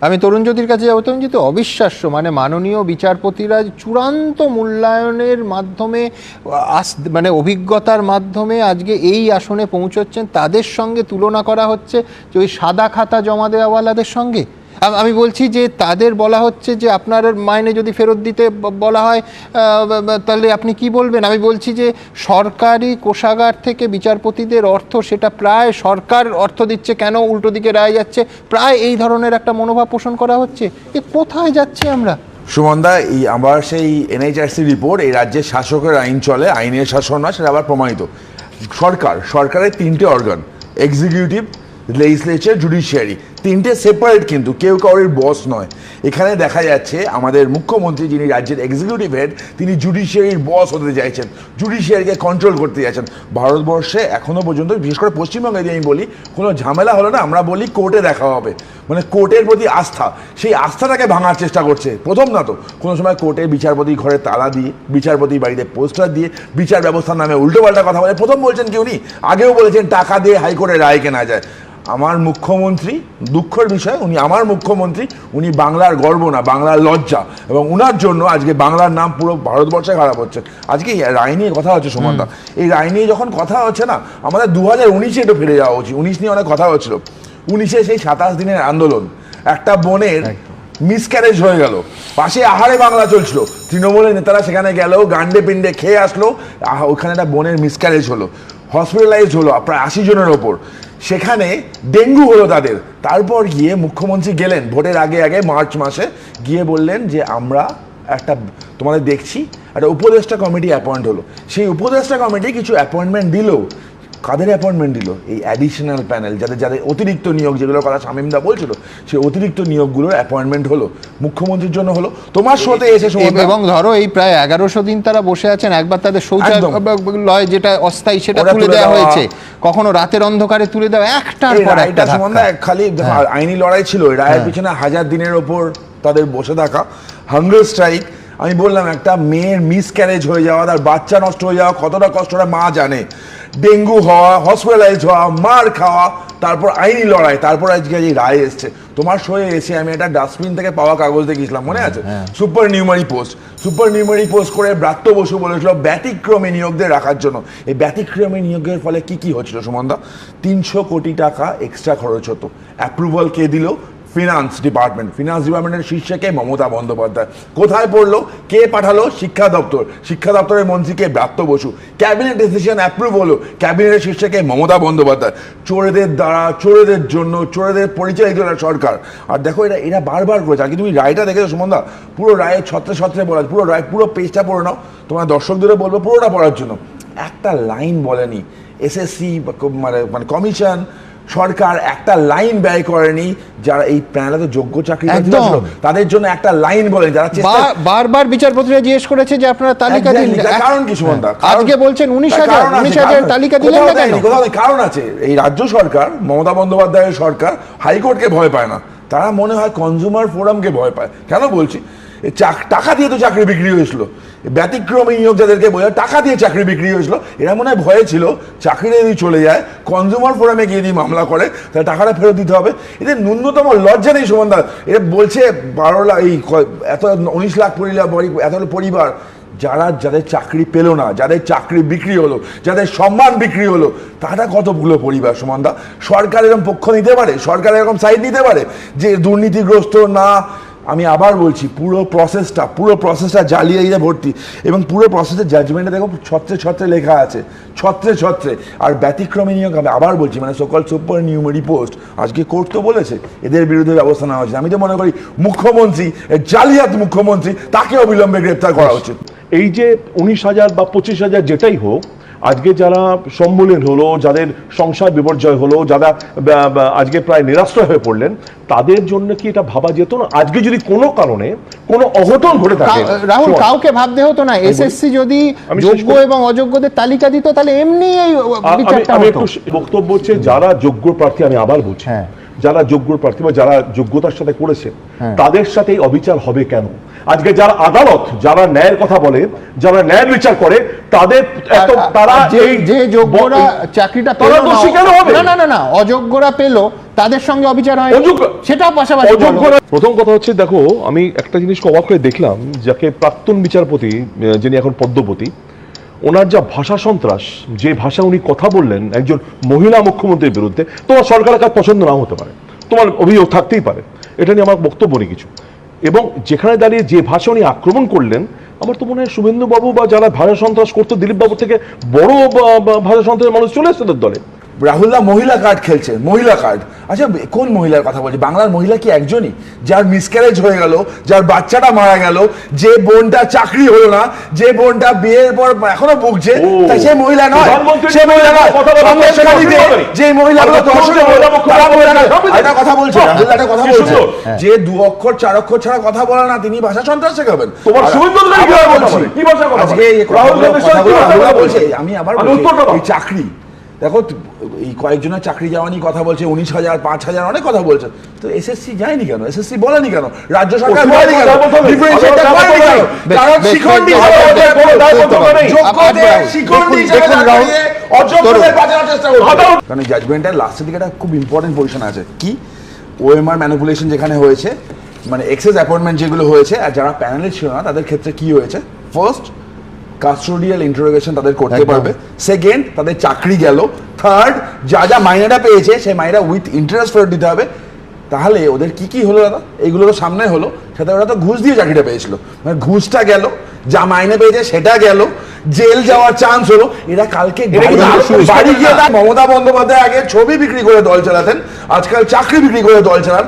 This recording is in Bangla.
আমি তরুণজ্যোতির কাছে যাব। তরুণজ্যোতি অবিশ্বাস্য মানে মাননীয় বিচারপতিরা চূড়ান্ত মূল্যায়নের মাধ্যমে, আস মানে অভিজ্ঞতার মাধ্যমে আজকে এই আসনে পৌঁছচ্ছেন। তাদের সঙ্গে তুলনা করা হচ্ছে যে ওই সাদা খাতা জমা দেওয়াওয়ালাদের সঙ্গে। আম- বলছি যে তাদের বলা হচ্ছে যে আপনার মাইনে যদি ফেরত দিতে বলা হয় তাহলে আপনি কি বলবেন? আমি বলছি যে সরকারি কোষাগার থেকে বিচারপতিদের অর্থ সেটা প্রায় সরকার অর্থ দিচ্ছে কেন? উল্টো দিকে রায় যাচ্ছে। প্রায় এই ধরনের একটা মনোভাব পোষণ করা হচ্ছে। এ কোথায় যাচ্ছি আমরা? সুমনদা এই আবার সেই এনএইচআরসি রিপোর্ট, এই রাজ্যের শাসকের আইন চলে, আইনের শাসন নয়, সেটা আবার প্রমাণিত। সরকার, সরকারের তিনটে অর্গান এক্সিকিউটিভ লেজিসলেচার জুডিশিয়ারি তিনটে সেপারেট কিন্তু, কেউ কারোর বস নয়। এখানে দেখা যাচ্ছে আমাদের মুখ্যমন্ত্রী যিনি রাজ্যের এক্সিকিউটিভ হেড তিনি জুডিশিয়ারির বস হতে চাইছেন জুডিশিয়ারিকে কন্ট্রোল করতে চাইছেন। ভারতবর্ষে এখনও পর্যন্ত, বিশেষ করে পশ্চিমবঙ্গে যদি আমি বলি, কোনো ঝামেলা হলো না, আমরা বলি কোর্টে দেখা হবে। মানে কোর্টের প্রতি আস্থা, সেই আস্থাটাকে ভাঙার চেষ্টা করছে। প্রথম না তো, কোনো সময় কোর্টে বিচারপতি ঘরে তালা দিয়ে, বিচারপতি বাড়িতে পোস্টার দিয়ে, বিচার ব্যবস্থার নামে উল্টোপাল্টা কথা বলে, প্রথম বলছেন কি উনি? আগেও বলেছেন, টাকা দিয়ে হাইকোর্টে রায় কেনা যায়। আমার মুখ্যমন্ত্রী দুঃখের বিষয় উনি আমার মুখ্যমন্ত্রী উনি বাংলার গর্ব না বাংলার লজ্জা। এবং উনার জন্য আজকে বাংলার নাম পুরো ভারতবর্ষে খারাপ হচ্ছে। আজকে এই রায় নিয়ে কথা হচ্ছে সুমনদা এই রায় নিয়ে যখন কথা হচ্ছে না আমাদের দু হাজার উনিশে একটু ফিরে যাওয়া উচিত। উনিশ নিয়ে অনেক কথা হচ্ছিল। উনিশে সেই সাতাশ দিনের আন্দোলন। একটা বোনের মিসক্যারেজ হয়ে গেল। পাশে আহারে বাংলা চলছিল। তৃণমূলের নেতারা সেখানে গেল গান্ডে পিন্ডে খেয়ে আসলো। ওখানে একটা বোনের মিসক্যারেজ হলো। হসপিটালাইজ হলো, প্রায় আশি জনের ওপর। সেখানে ডেঙ্গু হলো তাদের। তারপর গিয়ে মুখ্যমন্ত্রী গেলেন। ভোটের আগে আগে, মার্চ মাসে, গিয়ে বললেন যে, আমরা একটা, তোমাদের দেখছি, একটা উপদেষ্টা কমিটি অ্যাপয়েন্ট হলো। সেই উপদেষ্টা কমিটি কিছু অ্যাপয়েন্টমেন্ট দিলো। কাদের অ্যাপয়েন্টমেন্ট দিল এই অ্যাডিশনাল প্যানেল যাদের যাদের অতিরিক্ত নিয়োগ যেগুলোর কথা শামীমদা বলছিল সেই অতিরিক্ত নিয়োগগুলোর অ্যাপয়েন্টমেন্ট হলো মুখ্যমন্ত্রীর জন্য হলো তোমার শোতে এসে এবং ধরো এই প্রায় এগারোশো দিন তারা বসে আছেন একবার তাদের। শৌচালয় যেটা অস্থায়ী সেটা তুলে দেওয়া। হয়েছে কখনো রাতের অন্ধকারে তুলে দেওয়া একটার পর একটা খালি হ্যাঁ। আইনি লড়াই ছিল রায়ের পিছনে হাজার দিনের ওপর তাদের বসে থাকা হাঙ্গার স্ট্রাইক আমি বললাম একটা মেয়ের মিস ক্যারেজ হয়ে যাওয়া তার বাচ্চা নষ্ট হয়ে যাওয়া কতটা কষ্টটা মা জানে। ডেঙ্গু হওয়া হসপিটালাইজ হওয়া মার খাওয়া তারপর আইনি লড়াই তারপর আজকে এই রায় এসছে। তোমার শোয়ে এসে আমি একটা ডাস্টবিন থেকে পাওয়া কাগজ দেখেছিলাম মনে আছে? Supernumerary post supernumerary post করে ব্রাত্য বসু বলেছিল ব্যতিক্রমী নিয়োগদের রাখার জন্য। এই ব্যতিক্রমে নিয়োগের ফলে কি কি হচ্ছিল সুমনদা? তিনশো কোটি টাকা এক্সট্রা খরচ হতো। অ্যাপ্রুভাল কে দিল? ফিনান্স ডিপার্টমেন্ট ফিনান্স ডিপার্টমেন্টের শীর্ষে কে? মমতা বন্দ্যোপাধ্যায়। কোথায় পড়ল? কে পাঠালো? শিক্ষা দপ্তর। শিক্ষা দপ্তরের মন্ত্রীকে Bratya Basu. Cabinet decision approve হলো। ক্যাবিনেটের শীর্ষে কে? মমতা বন্দ্যোপাধ্যায়। চোরেদের দ্বারা, চোরেদের জন্য, চোরেদের পরিচয় দিল সরকার। আর দেখো এটা এরা বারবার করেছে। আর কি তুমি রায়টা দেখেছ, সুমনদা? পুরো রায়ের ছত্রে ছত্রে বলা পুরো রায়, পুরো পেজটা পড়ে নাও। তোমার দর্শকদেরও বলব পুরোটা পড়ার জন্য। একটা লাইন বলেনি। এসএসসি মানে মানে কমিশন সরকার একটা লাইন ব্যয় করেনি যারা এই প্যানেলে যোগ্য চাকরি একদম। তাদের জন্য একটা লাইন বলেন যারা বারবার বিচারপতিরা জিজ্ঞেস করেছে যে আপনারা তালিকা দিন কারণ কি সুমনদা হ্যাঁ। আজকে বলছেন উনিশ হাজার আছে, উনিশ হাজার তালিকা দিলেন না কেন? কারণ আছে। এই রাজ্য সরকার মমতা বন্দ্যোপাধ্যায়ের সরকার হাইকোর্টকে ভয় পায় না। তারা মনে হয় কনজিউমার ফোরামকে ভয় পায়। কেন বলছি? টাকা দিয়ে তো চাকরি বিক্রি হয়েছিল। ব্যতিক্রমী নিয়োগ যাদেরকে বোঝা টাকা দিয়ে চাকরি বিক্রি হয়েছিল, এরা মনে হয় ভয়ে ছিল চাকরিটা যদি চলে যায় কনজিউমার ফোরামে গিয়ে দিয়ে মামলা করে, তাহলে টাকাটা ফেরত দিতে হবে। এদের ন্যূনতম লজ্জা নেই সুমনদা এরা বলছে বারো লাখ, এই এত উনিশ লাখ পরিবার এত পরিবার। যারা, যাদের চাকরি পেল না, যাদের চাকরি বিক্রি হলো, যাদের সম্মান বিক্রি হলো, তারা কতগুলো পরিবার সমানদা সরকার এরকম পক্ষ নিতে পারে? সরকার এরকম সাইড নিতে পারে? যে দুর্নীতিগ্রস্ত না আমি আবার বলছি পুরো প্রসেসটা পুরো প্রসেসটা জ্বালিয়ে দিয়ে ভর্তি। এবং পুরো প্রসেসের জাজমেন্টে দেখো ছত্রে ছত্রে লেখা আছে ছত্রে ছত্রে। আর ব্যতিক্রমী নিয়োগ আমি আবার বলছি মানে সকল সুপার নিউমারি পোস্ট আজকে কোর্ট তো বলেছে এদের বিরুদ্ধে ব্যবস্থা নেওয়া হচ্ছে আমি তো মনে করি মুখ্যমন্ত্রী জালিয়াত মুখ্যমন্ত্রী তাকে অবিলম্বে গ্রেপ্তার করা উচিত। এই যে উনিশ হাজার বা পঁচিশ হাজার যেটাই হোক আজকে যারা সম্মুলীন হলো যাদের সংসার বিপর্যয় হলো যারা আজকে প্রায় নিরাশ্রয় হয়ে পড়লেন তাদের জন্য কি এটা ভাবা যেত না? আজকে যদি কোনো কারণে কোনো অঘটন ঘটে থাকে রাহুল কাউকে ভাবতে হতো না? এসএসসি যদি যোগ্য এবং অযোগ্যদের তালিকা দিত তাহলে এমনি এই আমি একটু বক্তব্য হচ্ছে যারা যোগ্য প্রার্থী আমি আবার বলছি হ্যাঁ। যারা যোগ্য প্রার্থী বা যারা যোগ্যতার সাথে করেছে হ্যাঁ। তাদের সাথে এই অবিচার হবে কেন? আজকে যারা আদালত যারা ন্যায়ের কথা বলে যারা ন্যায়ের বিচার করে তাদের এত তারা যে এই যে যোগ্যরা চাকরিটা তারা দোষী কেন হবে? না না না না অযোগ্যরা পেল তাদের সঙ্গে অবিচার হয় সেটাও পাশাপাশি অযোগ্যরা প্রথম কথা হচ্ছে দেখো আমি একটা জিনিস অবাক হয়ে দেখলাম যাকে প্রাক্তন বিচারপতি যিনি এখন পদ্মপতি ওনার যা ভাষা সন্ত্রাস যে ভাষা উনি কথা বললেন একজন মহিলা মুখ্যমন্ত্রীর বিরুদ্ধে তোমার সরকারের কাজ পছন্দ নাও হতে পারে। তোমার অভিযোগ থাকতেই পারে। এটা নিয়ে আমার বক্তব্য নেই কিছু। এবং যেখানে দাঁড়িয়ে যে ভাষা উনি আক্রমণ করলেন, আমার তো মনে হয় শুভেন্দুবাবু বা যারা ভাষা সন্ত্রাস করতো, দিলীপবাবু থেকে বড় ভাষা সন্ত্রাসের মানুষ চলে এসছে দলে। রাহুলদা মহিলা কার্ড খেলছে মহিলা কার্ড আচ্ছা কোন মহিলার কথা বলছি? বাংলার মহিলা কি একজনই? যার মিসক্যারেজ হয়ে গেল যার বাচ্চাটা মারা গেল যে বোনটা চাকরি হলো না যে বোনটা বিয়ের পর এখনও ভুগছে তা সে মহিলা নয়। সে মহিলা নয়। যে মহিলাগুলো তারা মহিলা নয়। কথা বলছে বাহ, রাহুল একটা কথা বলছে। যে দু অক্ষর চার অক্ষর ছাড়া কথা বলে না তিনি ভাষা সন্ত্রাস শেখাবেন আজকে রাহুলদা? আমি আবার। এই চাকরি দেখো এই কয়েকজনের চাকরি যাওয়া নিয়ে কথা বলছে উনিশ হাজার পাঁচ হাজার অনেক কথা বলছে। তো এসএসসি যায়নি কেন? এসএসসি বলেনি কেন? রাজ্য সরকার বলেনি কেন? কারণ শিখণ্ডী কারণ জাজমেন্টের লাস্টের দিকে একটা খুব ইম্পর্টেন্ট পজিশন আছে। কি? ওএমআর ম্যানিপুলেশন যেখানে হয়েছে মানে এক্সেস অ্যাপয়েন্টমেন্ট যেগুলো হয়েছে আর যারা প্যানেলে ছিল না তাদের ক্ষেত্রে কি হয়েছে? ফার্স্ট কাস্টোডিয়াল ইন্টারোগেশন তাদের করতে পারবে। সেকেন্ড তাদের চাকরি গেল। থার্ড যা যা মাইনেটা পেয়েছে সেই মাইনেটা উইথ ইন্টারেস্ট ফেরত দিতে হবে। তাহলে ওদের কি কি হলো দাদা? এগুলো তো সামনে হলো। সাথে ওরা তো ঘুষ দিয়ে চাকরিটা পেয়েছিল। মানে ঘুষটা গেল যা মাইনে পেয়েছে সেটা গেল জেল যাওয়ার চান্স হলো। এরা কালকে বাড়ি- গিয়ে মমতা বন্দ্যোপাধ্যায় আগে ছবি বিক্রি করে দল চালাতেন আজকাল চাকরি বিক্রি করে দল চালান।